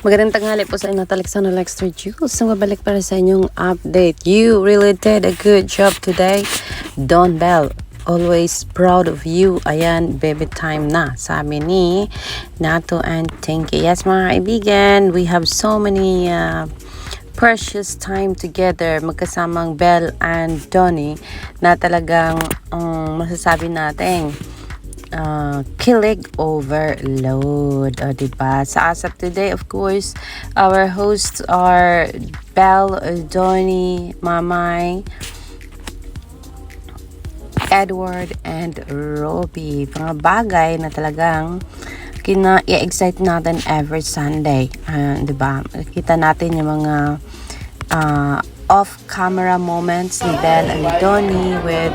Magandang tanghali po sa inyo, Alexander Lexter Jules. So, mabalik para sa inyong update. You really did a good job today. Don Bell, always proud of you. Ayan, baby time na. Sabi ni Nato and Tinky. Yes, mga kaibigan, we have so many uh, precious time together magkasamang Belle and Donnie na talagang um, masasabi natin uh, kilig overload. O, diba? Sa ASAP today, of course, our hosts are Belle, Donnie, Mamay, Edward, and Robbie. Mga bagay na talagang kina i-excite natin every Sunday. Uh, 'di ba? Kita natin yung mga uh, off-camera moments ni Belle and Donnie with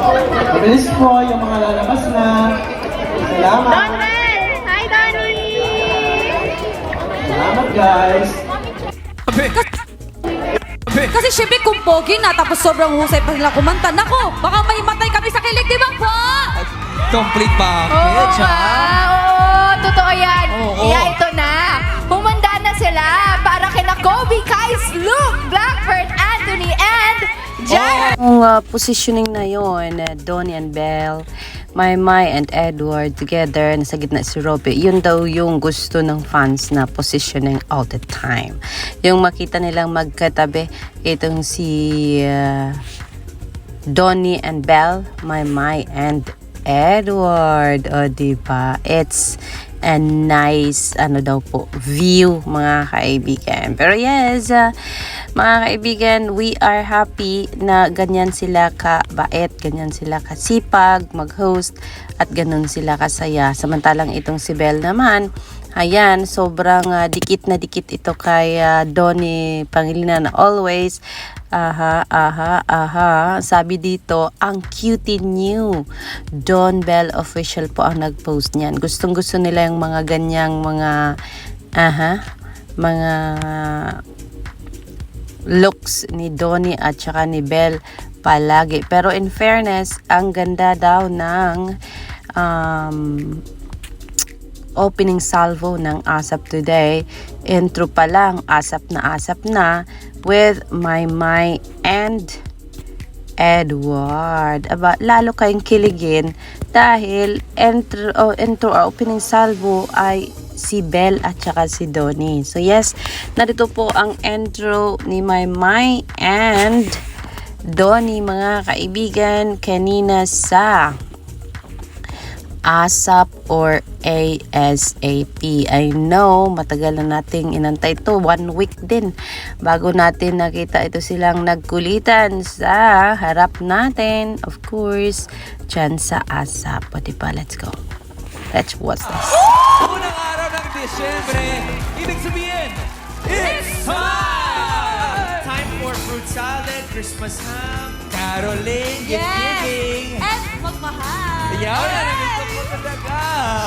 Mabilis po yung mga lalabas na. Salamat. Donbel! Hi, Donnie! Salamat guys. Kasi syempre kung pogi na tapos sobrang husay pa sila kumanta. Nako, baka may matay kami sa kilig, di ba po? Complete Oo, package, ha? oo, totoo yan. Oo. Yeah, ito na. Humanda na sila para kina Kobe, Kais, Luke, Blackbird, Jan. Yung uh, positioning na yon, uh, Donnie and Belle, Maymay and Edward together, nasa gitna si Robbie, yun daw yung gusto ng fans na positioning all the time. Yung makita nilang magkatabi, itong si uh, Donnie and Belle, Maymay and Edward. O, di ba? It's a nice, ano daw po, view, mga kaibigan. Pero yes, uh, mga kaibigan, we are happy na ganyan sila kabait, ganyan sila kasipag, mag-host, at ganun sila kasaya. Samantalang itong si Belle naman, Ayan, sobrang ah, dikit na dikit ito kay ah, Donnie Pangilinan always. Aha, aha, aha. Sabi dito, ang cutie new. Don Bell official po ang nag-post niyan. Gustong gusto nila yung mga ganyang mga aha, mga looks ni Donnie at saka ni Belle palagi. Pero in fairness, ang ganda daw ng um, opening salvo ng ASAP today. Intro pa lang, ASAP na ASAP na with my my and Edward. Aba, lalo kayong kiligin dahil intro, oh, intro or opening salvo ay si Belle at saka si Donnie. So yes, narito po ang intro ni My My and Donnie mga kaibigan kanina sa ASAP or ASAP. I know, matagal na nating inantay to. One week din. Bago natin nakita ito silang nagkulitan sa harap natin. Of course, dyan sa ASAP. O diba, let's go. Let's watch this. Unang araw ng Disyembre, ibig sabihin, it's time! Time for fruit salad, Christmas ham. Caroling, gift giving. Magmahal. Ayaw na, Yes! nandito po talaga.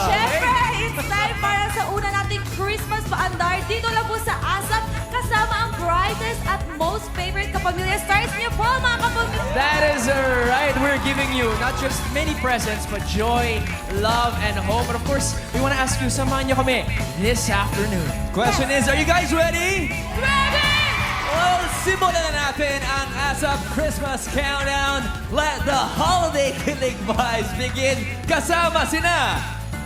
Syempre, it's time para sa una nating Christmas paandar dito lang po sa ASAP kasama ang brightest at most favorite kapamilya stars niyo po mga kapamilya. That is right. We're giving you not just many presents, but joy, love, and hope. And of course, we want to ask you, samahan niyo kami this afternoon. Question is, are you guys ready? Ready! Simulan na natin ang ASAP Christmas Countdown. Let the holiday kilig vibes begin. Kasama sina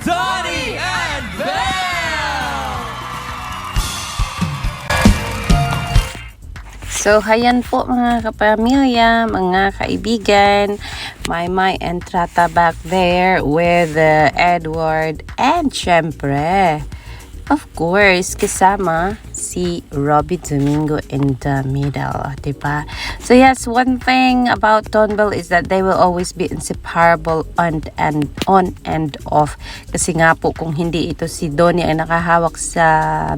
Donnie and Belle! So, hayan po mga kapamilya, mga kaibigan. My My and Trata back there with uh, Edward and syempre, of course, kasama si Robbie Domingo in the middle, diba? So yes, one thing about Tonbell is that they will always be inseparable on and on and off. Kasi nga po kung hindi ito si Donnie ang nakahawak sa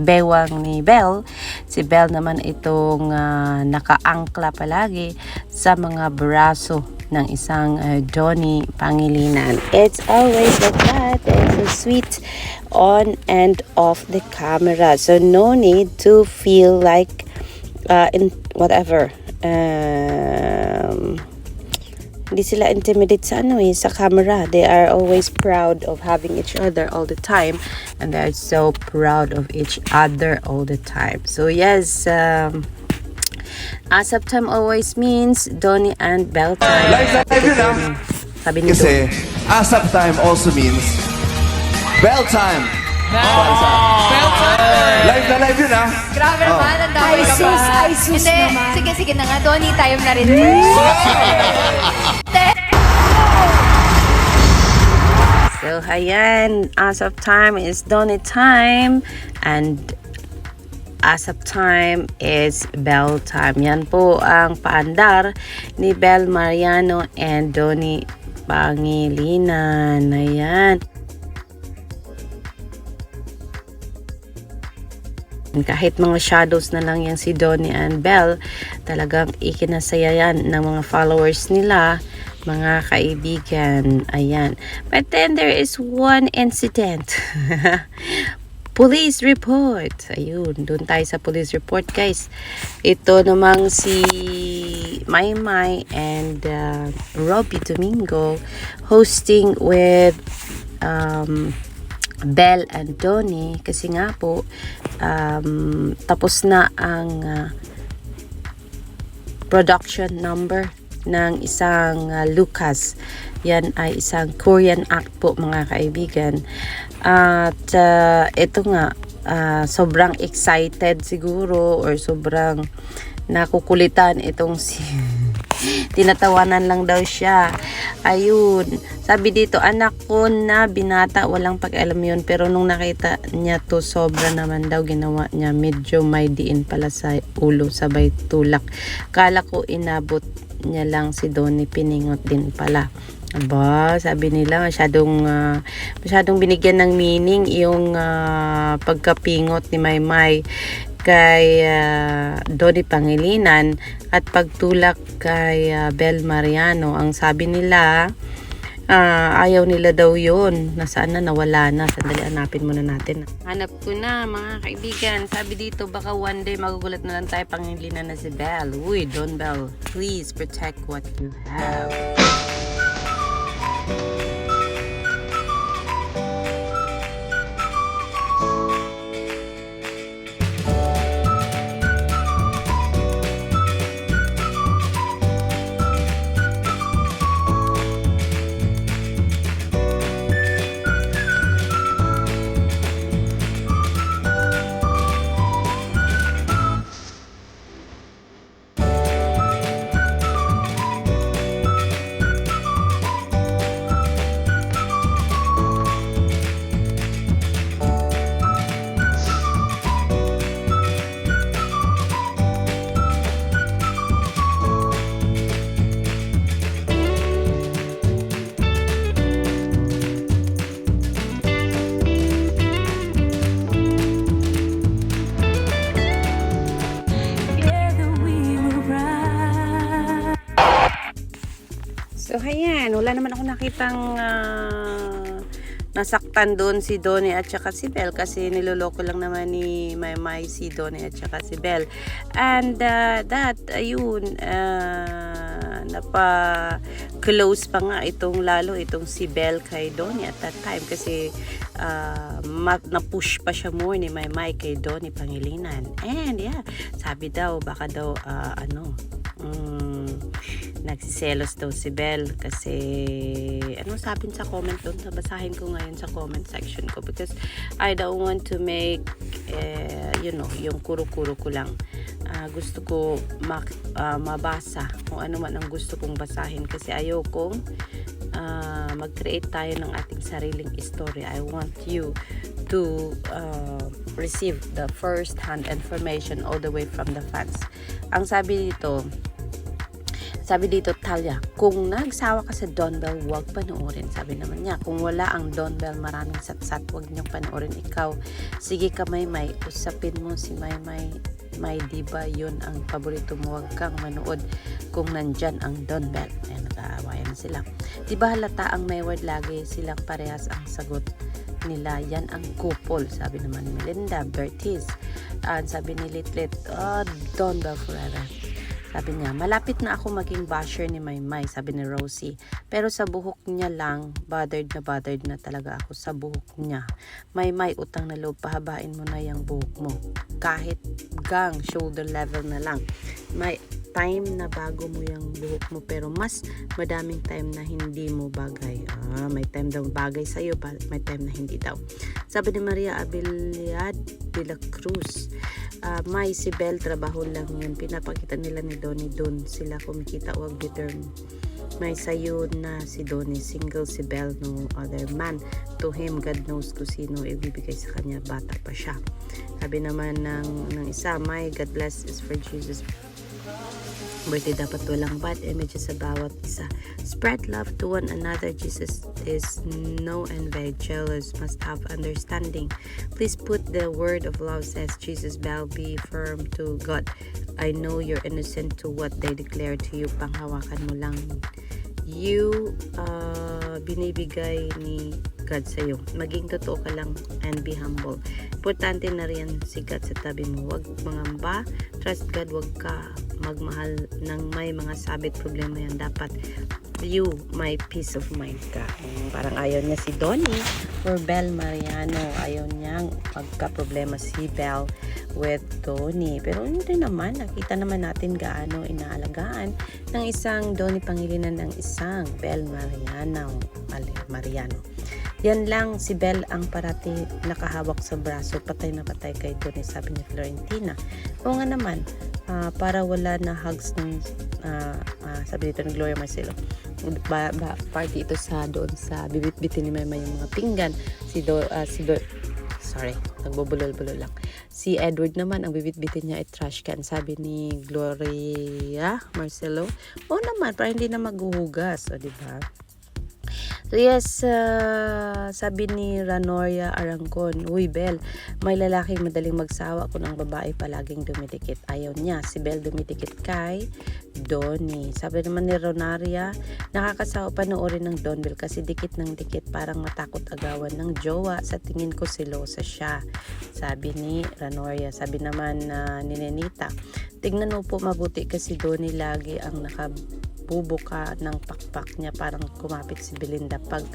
bewang ni Belle, si Belle naman itong ah, nakaangkla palagi sa mga braso ng isang uh, Donnie Pangilinan. It's always like that. It's so sweet on and off the camera. So no need to feel like uh, in whatever um, hindi sila intimidate sa ano eh, sa camera. They are always proud of having each other all the time. And they are so proud of each other all the time. So yes, um, ASAP time always means Donnie and Bell time. Live na live yun, ah. Sabi ni Kasi ASAP time also means bell time. Bell time! Live na live yun ah. Grabe naman, ang dami ka sus, pa. ay, sus Hindi, naman. sige, sige na nga. Donnie time na rin. So, ayan, as of time is Donnie time and as of time is Bell time. Yan po ang paandar ni Bell Mariano and Donnie Pangilinan. Ayan. Kahit mga shadows na lang yan si Donnie and Bell, talagang ikinasaya yan ng mga followers nila, mga kaibigan. Ayan. But then there is one incident. police report. Ayun, doon tayo sa police report, guys. Ito namang si Maymay and uh, Robbie Domingo hosting with um, Bell and Donnie kasi nga po um, tapos na ang uh, production number ng isang uh, Lucas. Yan ay isang Korean act po mga kaibigan. At uh, ito nga, uh, sobrang excited siguro or sobrang nakukulitan itong si tinatawanan lang daw siya. Ayun. Sabi dito, anak ko na binata, walang pag-alam yun. Pero nung nakita niya to, sobra naman daw ginawa niya. Medyo may diin pala sa ulo, sabay tulak. Kala ko inabot niya lang si Donnie, piningot din pala. Aba, sabi nila, masyadong, ah, masyadong binigyan ng meaning yung ah, pagkapingot ni Maymay kay uh, Donnie Pangilinan at pagtulak kay ah, Bel Mariano. Ang sabi nila, ah, ayaw nila daw yun. Nasaan na, nawala na. Sandali, hanapin muna natin. Hanap ko na, mga kaibigan. Sabi dito, baka one day magugulat na lang tayo Pangilinan na si Bel. Uy, Don Bell, please protect what you have. Nakitang ah, nasaktan doon si Donnie at saka si Belle kasi niloloko lang naman ni Maymay si Donnie at saka si Belle. And ah, that, ayun, ah, napa close pa nga itong lalo itong si Belle kay Donnie at that time kasi ma- na-push pa siya more ni Maymay kay Donnie Pangilinan. And yeah, sabi daw baka daw ah, ano, mm, nagsiselos daw si Belle kasi ano sabi sa comment doon? Basahin ko ngayon sa comment section ko because I don't want to make eh, you know yung kuro-kuro ko lang. Ah, gusto ko mak- ah, mabasa kung ano man ang gusto kong basahin kasi ayokong ah, mag-create tayo ng ating sariling story. I want you to uh, receive the first hand information all the way from the fans. Ang sabi dito sabi dito, Talia, kung nagsawa ka sa Don Bell, huwag panoorin. Sabi naman niya, kung wala ang Don Bell, maraming satsat, huwag niyong panoorin ikaw. Sige ka, Maymay, usapin mo si Maymay. May diba yun ang paborito mo, huwag kang manood kung nandyan ang Don Bell. Ayan, nag-aawayan na sila. Diba halata ang may word lagi silang parehas ang sagot nila. Yan ang couple, sabi naman ni Melinda, Bertiz. At sabi ni Litlit, oh, Don Bell forever. Sabi niya, malapit na ako maging basher ni Maymay, sabi ni Rosie. Pero sa buhok niya lang, bothered na bothered na talaga ako sa buhok niya. Maymay, utang na loob, pahabain mo na yung buhok mo. Kahit gang, shoulder level na lang. May time na bago mo yung buhok mo pero mas madaming time na hindi mo bagay. Ah, may time daw bagay sa'yo, ba- may time na hindi daw. Sabi ni Maria Abiliad de la Cruz, ah, may si Bel trabaho lang yun. Pinapakita nila ni Donnie doon sila kumikita wag determ. May sayo na si Donnie, single si Bel, no other man. To him, God knows kung sino ibibigay sa kanya, bata pa siya. Sabi naman ng, ng isa, my God bless is for Jesus birthday dapat walang bad images sa bawat isa. Spread love to one another. Jesus is no and very jealous, must have understanding. Please put the word of love says Jesus bow be firm to God. I know you're innocent to what they declare to you. Panghawakan mo lang you uh, binibigay ni God sa iyo. Maging totoo ka lang and be humble. Importante na rin si God sa tabi mo. Huwag mangamba. Trust God. Huwag ka magmahal ng may mga sabit problema yan. Dapat you, my peace of mind ka. Parang ayaw niya si Donnie or Bel Mariano. Ayaw niyang magka-problema si Bel with Donnie. Pero hindi naman. Nakita naman natin gaano inaalagaan ng isang Donnie Pangilinan ng isang Bel Mariano. Mariano. Yan lang si Bel ang parati nakahawak sa braso. Patay na patay kay Donnie, sabi ni Florentina. Oo nga naman, ah, para wala na hugs ng ah, ah, sabi dito ng Gloria Marcelo ba, ba, party ito sa doon sa bibit-bitin ni Mema yung mga pinggan si do, ah, si do, sorry nagbubulol-bulol lang si Edward naman ang bibit-bitin niya ay trash can sabi ni Gloria Marcelo oo naman para hindi na maghuhugas o di ba So yes, ah, sabi ni Ranoria Arangcon, Uy Bel, may lalaking madaling magsawa kung ang babae palaging dumidikit. Ayaw niya, si Bel dumidikit kay Donnie. Sabi naman ni Ronaria, nakakasawa panoorin ng Don Bel kasi dikit ng dikit parang matakot agawan ng jowa. Sa tingin ko silosa siya. Sabi ni Ranoria. Sabi naman na ni Nenita, tignan mo po mabuti kasi Donnie lagi ang naka bubuka ng pakpak niya parang kumapit si Belinda. Pag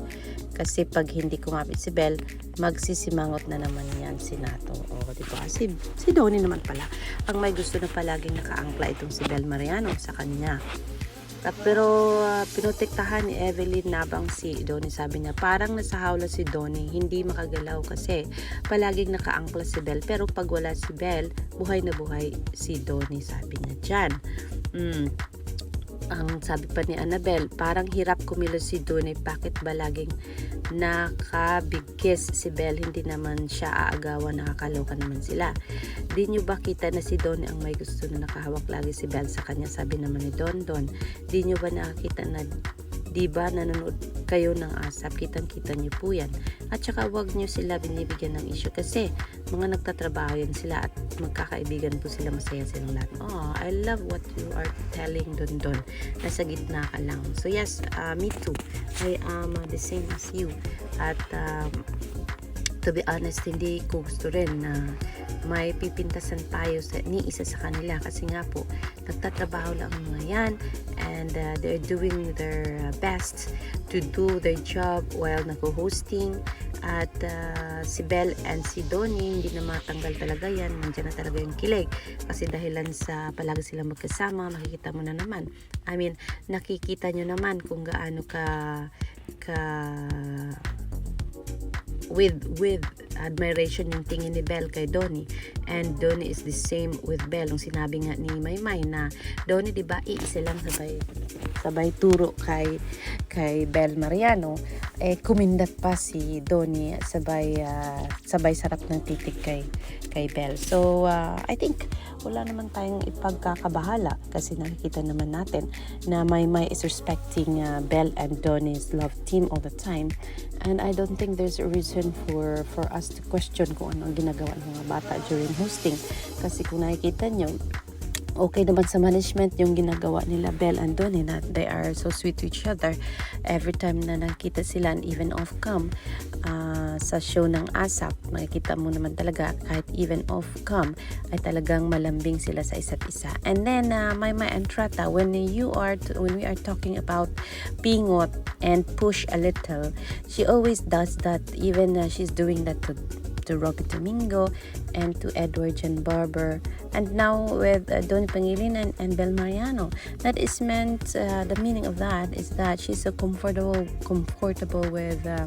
kasi pag hindi kumapit si Bel magsisimangot na naman yan si Nato. O di ba? Si, si Donnie naman pala. Ang may gusto na palaging nakaangkla itong si Bel Mariano sa kanya. At pero ah, pinotektahan ni Evelyn Nabang si Donnie. Sabi niya parang nasa hawla si Donnie hindi makagalaw kasi palaging nakaangkla si Bel. Pero pag wala si Bel buhay na buhay si Donnie sabi niya dyan. Mm, ang sabi pa ni Annabel, parang hirap kumilos si Donnie. Bakit ba laging nakabigkis si Belle? Hindi naman siya aagawan, nakakaloka naman sila. Di nyo ba kita na si Donnie ang may gusto na nakahawak lagi si Belle sa kanya? Sabi naman ni Don Don. Di nyo ba nakakita na di ba nanonood kayo ng asap, kitang-kita niyo po yan. At saka wag niyo sila binibigyan ng issue kasi mga nagtatrabaho yan sila at magkakaibigan po sila, masaya silang lahat. Oh, I love what you are telling Don Don. Nasa gitna ka lang. So yes, uh, me too. I am uh, the same as you. At um, to be honest, hindi ko gusto rin na may pipintasan tayo sa, ni isa sa kanila. Kasi nga po, nagtatrabaho lang ang mga yan and uh, they're doing their best to do their job while nag-hosting. At uh, si Belle and si Donnie hindi na matanggal talaga yan. Nandiyan na talaga yung kilig. Kasi dahilan sa palagi silang magkasama makikita mo na naman. I mean nakikita nyo naman kung gaano ka ka with with admiration yung tingin ni Belle kay Donnie. And Donnie is the same with Belle. Nung sinabi nga ni Maymay na Donnie di ba iisa lang sabay sabay turo kay kay Belle Mariano. Eh kumindat pa si Donnie sabay ah, sabay sarap ng titig kay kay Belle. So ah, I think wala naman tayong ipagkakabahala kasi nakikita naman natin na Maymay is respecting uh, Belle and Donnie's love team all the time. And I don't think there's a reason for for us to question kung ano ang ginagawa ng mga bata during hosting. Kasi kung nakikita nyo okay naman sa management yung ginagawa nila Belle and Donnie na they are so sweet to each other. Every time na nakita sila and even off cam ah, sa show ng ASAP makikita mo naman talaga kahit even off cam ay talagang malambing sila sa isa't isa. And then uh, Maymay and Trata when you are when we are talking about pingot and push a little she always does that even uh, she's doing that to to Rocky Domingo and to Edward John Barber. And now with uh, Donny Pangilinan and Bel Mariano. That is meant uh, the meaning of that is that she's so comfortable comfortable with uh,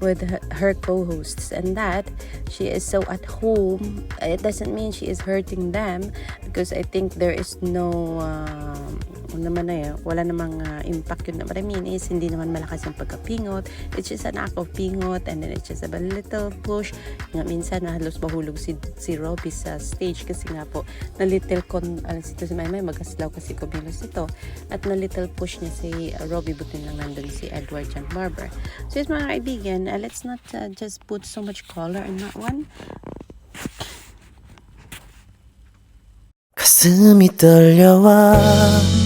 with her, her co-hosts. And that she is so at home it doesn't mean she is hurting them because I think there is no um, naman ay wala namang uh, impact yun. What I mean is, hindi naman malakas yung pagkapingot. It's just an act of pingot and then it's just a little push. Nga minsan, halos bahulog si, si Robbie sa stage kasi nga po, na little con, alam si si Maymay, magaslaw kasi kumilos ito. At na little push niya si uh, Robbie, butin lang nandun si Edward John Barber. So yes, mga kaibigan, uh, let's not uh, just put so much color in that one. 霞みとりょう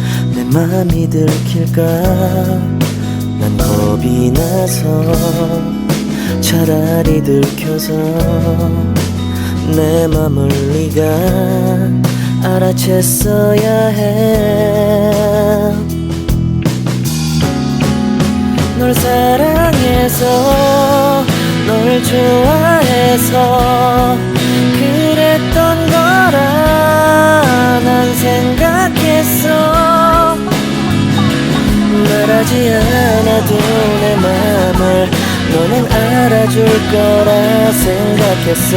맘이 들킬까? 난 겁이 나서 차라리 들켜서 내 맘을 네가 알아챘어야 해. 널 사랑해서 널 좋아해서 그랬던 거라 난 생각했어 말하지 않아도 내 맘을 너는 알아줄 거라 생각했어.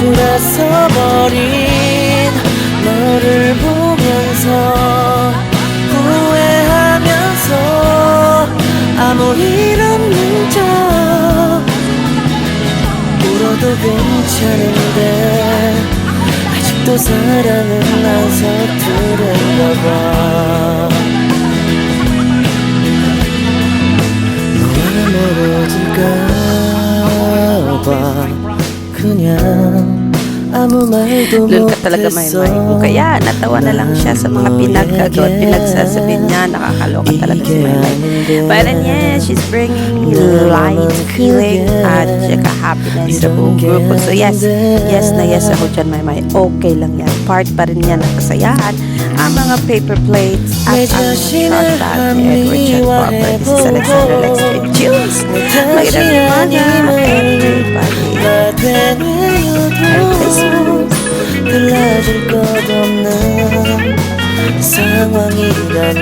돌아서 버린 너를 보면서 후회하면서 아무 일 없는 척 울어도 괜찮은데 아직도 사랑은 난 서투른가 봐. 너와 멀어질까 봐 그냥 Lul ka talaga may may. O kaya natawa na lang siya sa mga pinagkagawa at pinagsasabi niya. Nakakaloka talaga si may may. But then yeah, she's bringing light, healing, at saka happiness sa buong grupo. So yes, yes na yes ako dyan may may. Okay lang yan. Part pa rin yan ng kasayahan Ang mga paper plates at ang short bag ni Edward John Barber. This is Alexander Lex Jules. Magandang umaga, everybody. Merry Christmas. 달라질 것 없는 상황이란